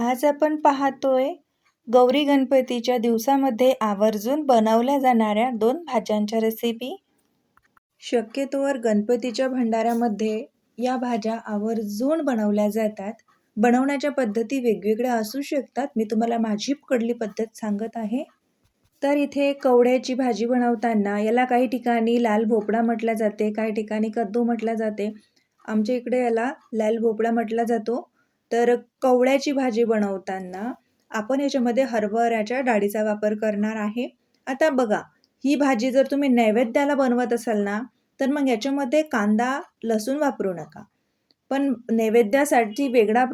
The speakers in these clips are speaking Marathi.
आज आपण पाहतोय गौरी गणपतीच्या दिवसामध्ये आवर्जून बनवल्या जाणाऱ्या दोन भाज्यांच्या रेसिपी शक्यतोवर गणपतीच्या भंडाऱ्यामध्ये या भाज्या आवर्जून बनवल्या जातात. बनवण्याच्या पद्धती वेगवेगळ्या असू शकतात. मी तुम्हाला माझी कडली पद्धत सांगत आहे. तर इथे कवड्याची भाजी बनवताना याला काही ठिकाणी लाल भोपळा म्हटला जाते काही ठिकाणी कद्दू म्हटला जाते. आमच्या इकडे याला लाल भोपळा म्हटला जातो. तर कवळ्याची भाजी बनवताना आपण याच्यामध्ये हरभऱ्याच्या डाळीचा वापर करणार आहे. आता बघा ही भाजी जर तुम्ही नैवेद्याला बनवत असाल ना तर मग याच्यामध्ये कांदा लसूण वापरू नका. पण नैवेद्यासाठी वेगळा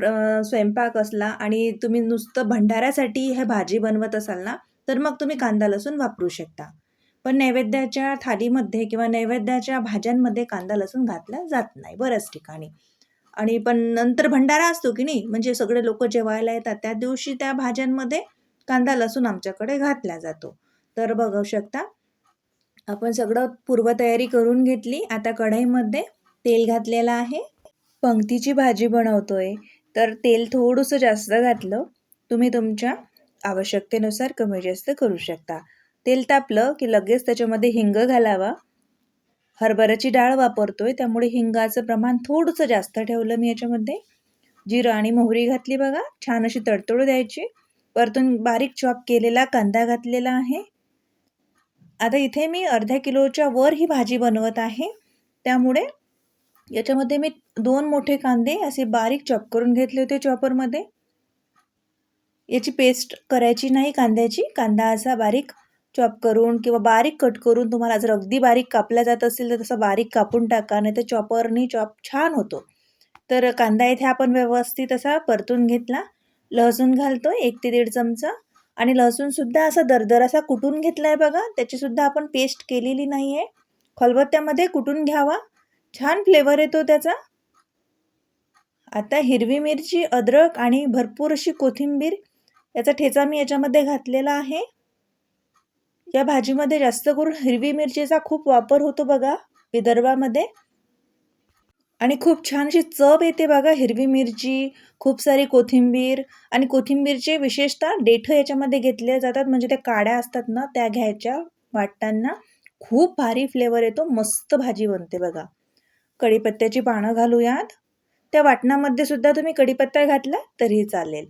स्वयंपाक असला आणि तुम्ही नुसतं भंडाऱ्यासाठी ह्या भाजी बनवत असाल ना तर मग तुम्ही कांदा लसूण वापरू शकता. पण नैवेद्याच्या थालीमध्ये किंवा नैवेद्याच्या भाज्यांमध्ये कांदा लसूण घातला जात नाही बऱ्याच ठिकाणी. आणि पण नंतर भंडारा असतो की नाही म्हणजे सगळे लोक जेवायला येतात त्या दिवशी त्या भाज्यांमध्ये कांदा लसूण आमच्याकडे घातला जातो. तर बघू शकता आपण सगळं पूर्वतयारी करून घेतली. आता कढईमध्ये तेल घातलेलं आहे. पंक्तीची भाजी बनवतोय. तर तेल थोडंसं जास्त घातलं तुम्ही तुमच्या आवश्यकतेनुसार कमी जास्त करू शकता. तेल तापलं की लगेच त्याच्यामध्ये हिंग घालावा. हरभऱ्याची डाळ वापरतोय त्यामुळे हिंगाचं प्रमाण थोडंसं जास्त ठेवलं मी याच्यामध्ये. जिरं आणि मोहरी घातली बघा छान अशी तडतडू द्यायची. परतून बारीक चॉप केलेला कांदा घातलेला आहे. आता इथे मी अर्ध्या किलोच्या वर ही भाजी बनवत आहे. त्यामुळे याच्यामध्ये मी दोन मोठे कांदे असे बारीक चॉप करून घेतले होते चॉपरमध्ये. याची पेस्ट करायची नाही कांद्याची कांदा असा बारीक चॉप करून किंवा बारीक कट करून तुम्हाला जर अगदी बारीक कापला जात असेल तर तसं बारीक कापून टाका नाही तर चॉपरनी चॉप छान होतो. तर कांदा इथे आपण व्यवस्थित असा परतून घेतला. लसूण घालतो एक ते दीड चमचा. आणि लसूणसुद्धा असा दरदर असा कुटून घेतला आहे बघा त्याचीसुद्धा आपण पेस्ट केलेली नाही आहे खलबत्त्यामध्ये कुटून घ्यावा. छान फ्लेवर येतो त्याचा. आता हिरवी मिरची अद्रक आणि भरपूर अशी कोथिंबीर याचा ठेचा मी याच्यामध्ये घातलेला आहे. या भाजीमध्ये जास्त करून हिरवी मिरचीचा खूप वापर होतो बघा विदर्भामध्ये. आणि खूप छान अशी चव येते बघा हिरवी मिरची खूप सारी कोथिंबीर. आणि कोथिंबीरचे विशेषतः देठं याच्यामध्ये घेतले जातात म्हणजे त्या काड्या असतात ना त्या घ्यायच्या वाटताना खूप भारी फ्लेवर येतो मस्त भाजी बनते बघा. कढीपत्त्याची पानं घालूयात. त्या वाटणामध्ये सुद्धा तुम्ही कढीपत्ता घातला तरीही चालेल.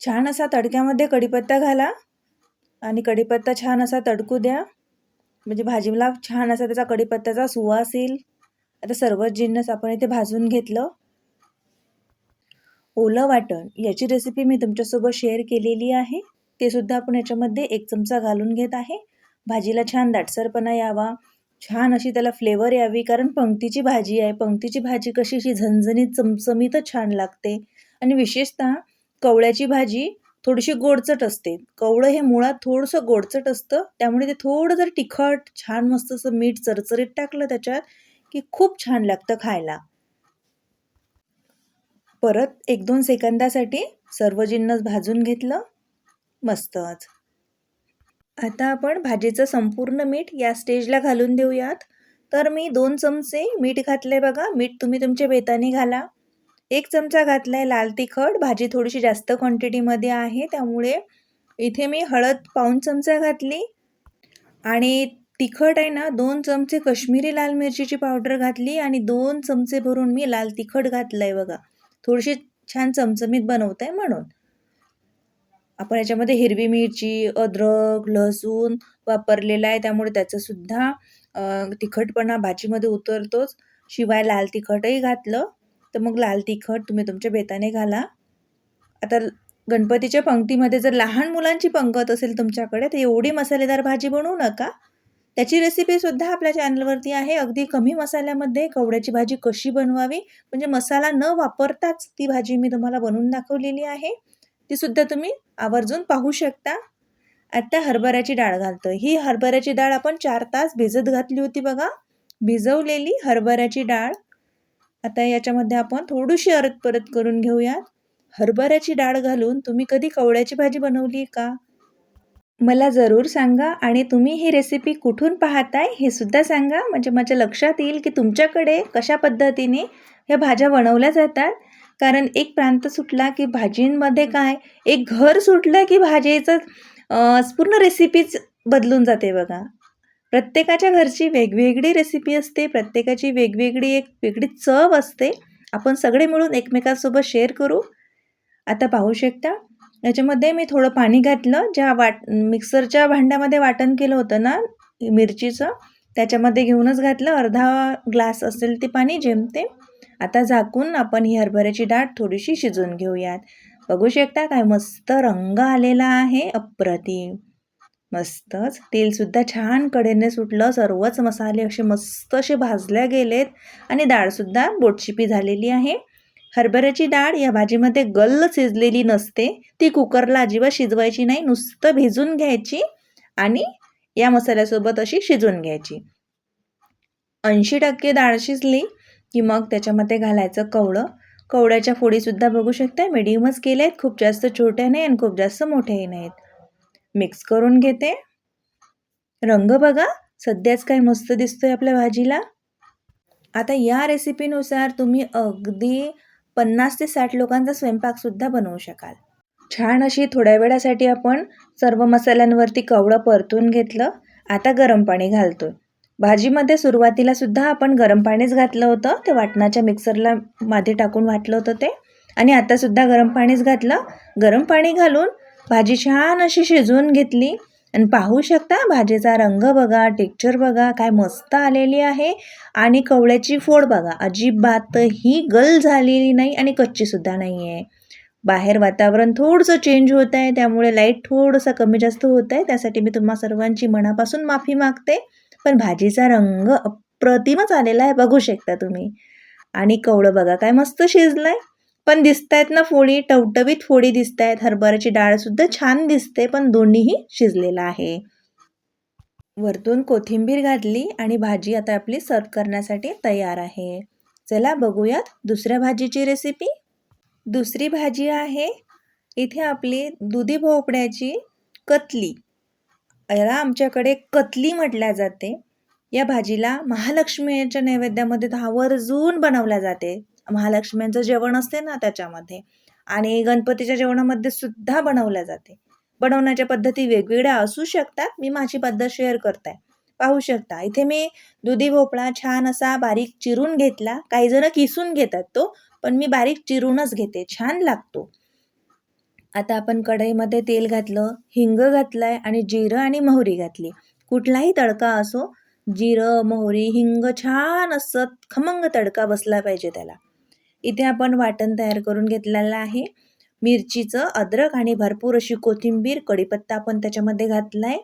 छान असा तडक्यामध्ये कढीपत्ता घाला. आणि कढीपत्ता छान असा तडकू द्या. म्हणजे भाजीला छान असा त्याचा कढीपत्त्याचा सुवास येईल आता सर्वच जिन्नस आपण इथे भाजून घेतलं. ओलं वाटण याची रेसिपी मी तुमच्यासोबत शेअर केलेली आहे. ते सुद्धा आपण याच्यामध्ये एक चमचा घालून घेत आहे. भाजीला छान दाटसरपणा यावा. छान अशी त्याला फ्लेवर यावी कारण पंक्तीची भाजी आहे. पंक्तीची भाजी कशी अशी झणझणीत चमचमीतच छान लागते. आणि विशेषतः कवळ्याची भाजी थोडीशी गोडचट असते. कवळं हे मुळात थोडंसं गोडचट असतं. त्यामुळे ते थोडं जर तिखट छान मस्त असं मीठ चरचरीत टाकलं त्याच्यात की खूप छान लागतं खायला. परत एक दोन सेकंदासाठी सर्व जिन्नस भाजून घेतलं. मस्तच. आता आपण भाजीचं संपूर्ण मीठ या स्टेजला घालून देऊयात. तर मी दोन चमचे मीठ घातले बघा. मीठ तुम्ही तुमच्या बेताने घाला. एक चमचा घातला आहे लाल तिखट. भाजी थोडीशी जास्त क्वांटिटीमध्ये आहे. त्यामुळे इथे मी हळद पाऊन चमचा घातली. आणि तिखट आहे ना दोन चमचे कश्मीरी लाल मिरचीची पावडर घातली आणि दोन चमचे भरून मी लाल तिखट घातलं आहे बघा. थोडीशी छान चमचमीत बनवत आहे म्हणून. आपण याच्यामध्ये हिरवी मिरची अद्रक लसूण वापरलेला आहे. त्यामुळे त्याचंसुद्धा तिखटपणा भाजीमध्ये उतरतोच. शिवाय लाल तिखटही घातलं. तर मग लाल तिखट तुम्ही तुमच्या बेताने घाला. आता गणपतीच्या पंक्तीमध्ये जर लहान मुलांची पंगत असेल तुमच्याकडे तर एवढी मसालेदार भाजी बनवू नका. त्याची रेसिपीसुद्धा आपल्या चॅनलवरती आहे. अगदी कमी मसाल्यामध्ये कवड्याची भाजी कशी बनवावी म्हणजे मसाला न वापरताच ती भाजी मी तुम्हाला बनवून दाखवलेली आहे. तीसुद्धा तुम्ही आवर्जून पाहू शकता. आत्ता हरभऱ्याची डाळ घालतो ही हरभऱ्याची डाळ आपण चार तास भिजत घातली होती बघा. भिजवलेली हरभऱ्याची डाळ आता याच्यामध्ये आपण थोडीशी अरत परत करून घेऊयात. हरभऱ्याची डाळ घालून तुम्ही कधी कवड्याची भाजी बनवली का? मला जरूर सांगा आणि तुम्ही ही रेसिपी कुठून पाहताय हे सुद्धा सांगा. म्हणजे माझ्या लक्षात येईल की तुमच्याकडे कशा पद्धतीने ह्या भाज्या बनवल्या जातात. कारण एक प्रांत सुटला की भाजींमध्ये काय? एक घर सुटलं की भाजीचं पूर्ण रेसिपीच बदलून जाते बघा. प्रत्येकाच्या घरची वेगवेगळी रेसिपी असते प्रत्येकाची वेगवेगळी एक वेगळी चव असते. आपण सगळे मिळून एकमेकांसोबत शेअर करू. आता पाहू शकता याच्यामध्ये मी थोडं पाणी घातलं. ज्या वाट मिक्सरच्या भांड्यामध्ये वाटण केलं होतं ना मिरचीचं त्याच्यामध्ये घेऊनच घातलं. अर्धा ग्लास असेल ते पाणी जेमते आता झाकून आपण ही हरभऱ्याची डाळ थोडीशी शिजवून घेऊयात. बघू शकता काय मस्त रंग आलेला आहे अप्रतिम. मस्तच. तेलसुद्धा छान कडेने सुटलं. सर्वच मसाले असे मस्त असे भाजल्या गेलेत. आणि डाळसुद्धा बोटशिपी झालेली आहे. हरभऱ्याची डाळ या भाजीमध्ये गल्ल शिजलेली नसते. ती कुकरला अजिबात शिजवायची नाही. नुसतं भिजून घ्यायची आणि या मसाल्यासोबत अशी शिजवून घ्यायची. ऐंशी टक्के डाळ शिजली की मग त्याच्यामध्ये घालायचं कवळं. कवड्याच्या फोडीसुद्धा बघू शकता मिडियमच केल्या आहेत खूप जास्त छोट्या नाही आणि खूप जास्त मोठ्याही नाहीत. मिक्स करून घेते. रंग बघा सध्याच काय मस्त दिसतोय आपल्या भाजीला. आता या रेसिपीनुसार तुम्ही अगदी पन्नास ते साठ लोकांचा स्वयंपाकसुद्धा बनवू शकाल. छान अशी थोड्या वेळासाठी आपण सर्व मसाल्यांवरती कवडं परतून घेतलं आता गरम पाणी घालतो भाजीमध्ये सुरुवातीला सुद्धा आपण गरम पाणीच घातलं होतं ते वाटणाच्या मिक्सरला मध्ये टाकून वाटलं होतं ते. आणि आतासुद्धा गरम पाणीच घातलं. गरम पाणी घालून भाजी छान अशी शिजवून घेतली. आणि पाहू शकता भाजीचा रंग बघा टेक्चर बघा काय मस्त आलेली आहे. आणि कवळ्याची फोड बघा अजिबातही गल झालेली नाही आणि कच्चीसुद्धा नाही आहे बाहेर वातावरण थोडंसं चेंज होत आहे त्यामुळे लाइट थोडंसं कमी जास्त होत आहे. त्यासाठी मी तुम्हा सर्वांची मनापासून माफी मागते. पण भाजीचा रंग अप्रतिमच आलेला आहे बघू शकता तुम्ही. आणि कवळं बघा काय मस्त शिजलं आहे पण दिसत आहेत ना फोडी टवटवीत फोडी दिसत आहेत हरभऱ्याची डाळसुद्धा छान दिसते पण दोन्हीही शिजलेलं आहे. वरतून कोथिंबीर घातली आणि भाजी आता आपली सर्व करण्यासाठी तयार आहे. चला बघूयात दुसऱ्या भाजीची रेसिपी दुसरी भाजी आहे इथे आपली दुधी भोपळ्याची कतली. याला आमच्याकडे कतली म्हटल्या जाते. या भाजीला महालक्ष्मीच्या नैवेद्यामध्ये आवर्जून बनवल्या जाते. महालक्ष्म्यांचं जेवण असते ना त्याच्यामध्ये. आणि गणपतीच्या जेवणामध्ये सुद्धा बनवल्या जाते. बनवण्याच्या पद्धती वेगवेगळ्या असू शकतात. मी माझी पद्धत शेअर करत. आहे पाहू शकता. इथे मी दुधी भोपळा छान असा बारीक चिरून घेतला. काही जण किसून घेतात तो पण मी बारीक चिरूनच घेते. छान लागतो. आता आपण कढईमध्ये तेल घातलं हिंग घातलंय आणि जिरं आणि मोहरी घातली. कुठलाही तडका असो जिरं मोहरी हिंग छान असं खमंग तडका बसला पाहिजे त्याला. इथे आपण वाटण तयार करून घेतलेलं आहे. मिरचीचं अद्रक आणि भरपूर अशी कोथिंबीर कढीपत्ता आपण त्याच्यामध्ये घातला आहे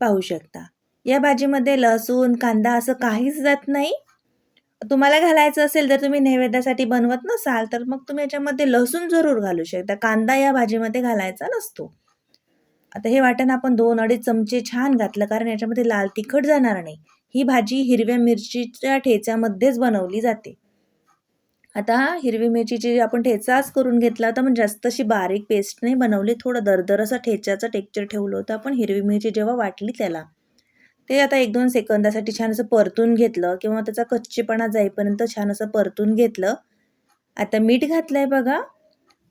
पाहू शकता. या भाजीमध्ये लसूण कांदा असं काहीच जात नाही. तुम्हाला घालायचं असेल तर तुम्ही नैवेद्यासाठी बनवत नसाल तर मग तुम्ही याच्यामध्ये लसूण जरूर घालू शकता. कांदा या भाजीमध्ये घालायचा नसतो. आता हे वाटण आपण दोन अडीच चमचे छान घातलं कारण याच्यामध्ये लाल तिखट जाणार नाही. ही भाजी हिरव्या मिरचीच्या ठेच्यामध्येच बनवली जाते. आता हिरवी मिरचीची आपण ठेचाच करून घेतला होता म्हणजे जास्त अशी बारीक पेस्ट नाही बनवली थोडं दरदर असं ठेच्याचं टेक्चर ठेवलं होतं आपण हिरवी मिरची जेव्हा वाटली त्याला. ते आता एक दोन सेकंदासाठी छान असं परतून घेतलं किंवा त्याचा कच्चेपणा जाईपर्यंत छान असं परतून घेतलं. आता मीठ घातलं आहे बघा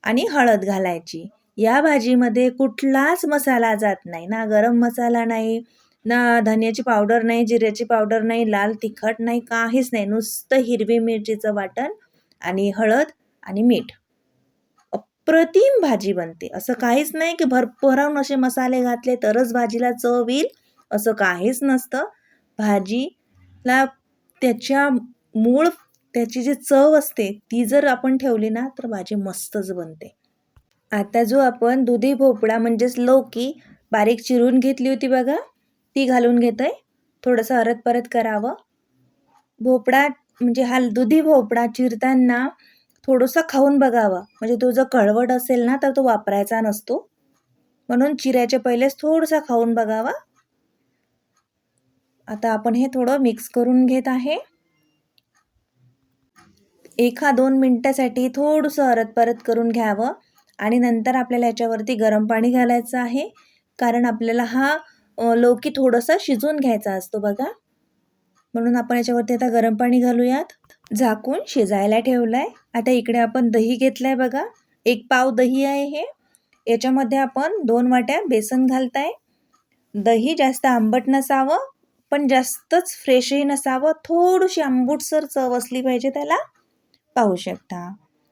आणि हळद घालायची. या भाजीमध्ये कुठलाच मसाला जात नाही. ना गरम मसाला नाही ना धनियाची पावडर नाही जिऱ्याची पावडर नाही लाल तिखट नाही काहीच नाही. नुसतं हिरवी मिरचीचं वाटण आणि हळद आणि मीठ. अप्रतिम भाजी बनते. असं काहीच नाही की भरभरावून असे मसाले घातले तरच भाजीला चव येईल असं काहीच नसतं. भाजीला त्याच्या मूळ त्याची जी चव असते ती जर आपण ठेवली ना तर भाजी मस्तच बनते. आता जो आपण दुधी भोपळा म्हणजेच लौकी बारीक चिरून घेतली होती बघा ती घालून घेत आहे थोडंसं अरत परत करावं. भोपळा म्हणजे हा दुधी भोपळा चिरताना थोडंसं खाऊन बघावा. म्हणजे तो जर कळवट असेल ना तर तो वापरायचा नसतो. म्हणून चिऱ्याच्या पहिलेच थोडंसं खाऊन बघावा. आता आपण हे थोडं मिक्स करून घेत आहे. एका दोन मिनटासाठी थोडंसं अरत परत करून घ्यावं. आणि नंतर आपल्याला याच्यावरती गरम पाणी घालायचं आहे. कारण आपल्याला हा लौकी थोडंसं शिजवून घ्यायचा असतो बघा. म्हणून आपण याच्यावरती आता गरम पाणी घालूयात. झाकून शिजायला ठेवलं आहे आता इकडे आपण दही घेतलं आहे बघा. एक पाव दही आहे हे. याच्यामध्ये आपण दोन वाट्या बेसन घालताय. दही जास्त आंबट नसावं पण जास्तच फ्रेशही नसावं. थोडीशी आंबूटसर चव असली पाहिजे त्याला. पाहू शकता.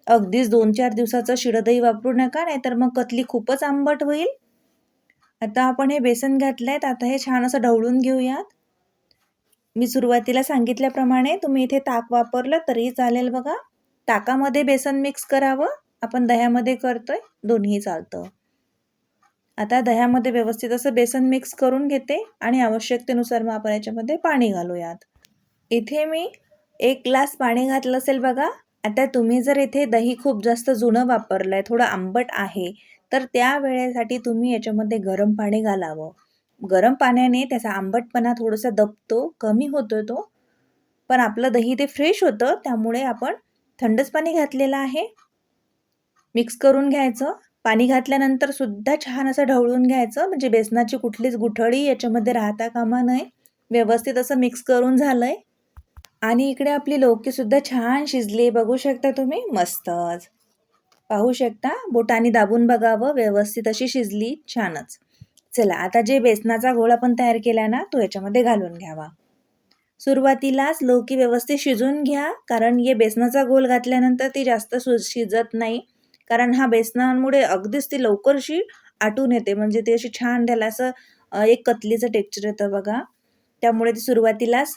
अगदीच दोन चार दिवसाचं शिडदही दही वापरू नका नाहीतर मग कतली खूपच आंबट होईल. आता आपण हे बेसन घातलं आहेत आता हे छान असं ढवळून घेऊयात. मी सुरुवातीला सांगितल्याप्रमाणे तुम्ही इथे ताक वापरलं तरी चालेल बघा. ताकामध्ये बेसन मिक्स करावं. आपण दह्यामध्ये करतोय दोन्ही चालतं. आता दह्यामध्ये व्यवस्थित असं बेसन मिक्स करून घेते आणि आवश्यकतेनुसार मग आपण याच्यामध्ये पाणी घालूयात. इथे मी एक ग्लास पाणी घातलं असेल बघा. आता तुम्ही जर इथे दही खूप जास्त जुनं वापरलं आहे थोडं आंबट आहे तर त्या वेळेसाठी तुम्ही याच्यामध्ये गरम पाणी घालावं. गरम पाण्याने त्याचा आंबटपणा थोडासा दबतो कमी होतो तो. पण आपलं दही ते फ्रेश होतं त्यामुळे आपण थंडच पाणी घातलेलं आहे. मिक्स करून घ्यायचं. पाणी घातल्यानंतर सुद्धा छान असं ढवळून घ्यायचं. म्हणजे बेसनाची कुठलीच गुठळी याच्यामध्ये राहता कामा नये. व्यवस्थित असं मिक्स करून झालं आहे आणि इकडे आपली लौकीसुद्धा छान शिजली बघू शकता तुम्ही? मस्तच. पाहू शकता? बोटाने दाबून बघावं. व्यवस्थित अशी शिजली. छानच. चला आता जे बेसनाचा घोळ आपण तयार केला ना तो याच्यामध्ये घालून घ्यावा. सुरुवातीलाच लौकी व्यवस्थित शिजून घ्या कारण हे बेसनाचा गोल घातल्यानंतर ती जास्त सु शिजत नाही. कारण हा बेसनामुळे अगदीच ती लवकरशी आटून येते म्हणजे ती अशी छान त्याला असं एक कतलीचं टेक्चर येतं बघा. त्यामुळे ती सुरुवातीलाच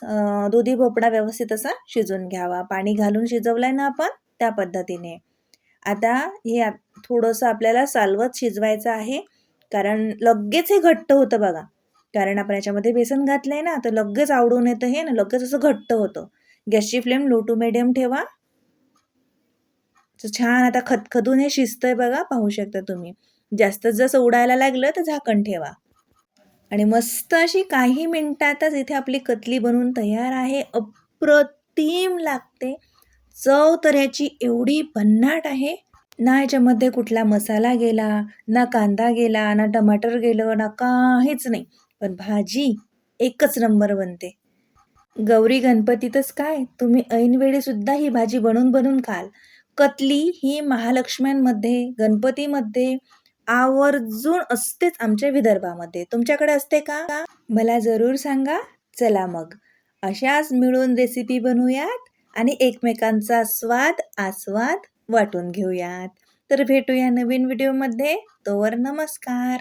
दुधी भोपळा व्यवस्थित असा शिजून घ्यावा. पाणी घालून शिजवलाय ना आपण त्या पद्धतीने. आता हे थोडंसं आपल्याला सालवत शिजवायचं आहे. कारण लगेच हे घट्ट होतं बघा. कारण आपण याच्यामध्ये बेसन घातलं आहे ना तर लगेच आवडून येतं हे ना लगेच असं घट्ट होतं. गॅसची फ्लेम लो टू मिडियम ठेवा. छान आता खतखतून हे शिजतंय बघा पाहू शकता तुम्ही. जास्त जसं उडायला लागलं तर झाकण ठेवा. आणि मस्त अशी काही मिनिटातच इथे आपली कतली बनवून तयार आहे. अप्रतिम लागते. चव तर ह्याची एवढी भन्नाट आहे. ना याच्यामध्ये कुठला मसाला गेला ना कांदा गेला ना टमाटर गेलं ना काहीच नाही. पण भाजी एकच नंबर बनते. गौरी गणपतीतच काय? तुम्ही ऐनवेळीसुद्धा ही भाजी बनवून बनवून खाल. कतली ही महालक्ष्म्यांमध्ये गणपतीमध्ये आवर्जून असतेच आमच्या विदर्भामध्ये. तुमच्याकडे असते का? मला जरूर सांगा. चला मग. अशाच मिळून रेसिपी बनवूयात आणि एकमेकांचा स्वाद आस्वाद वाटून घेऊयात. तर भेटूया नवीन व्हिडिओमध्ये. तोवर नमस्कार.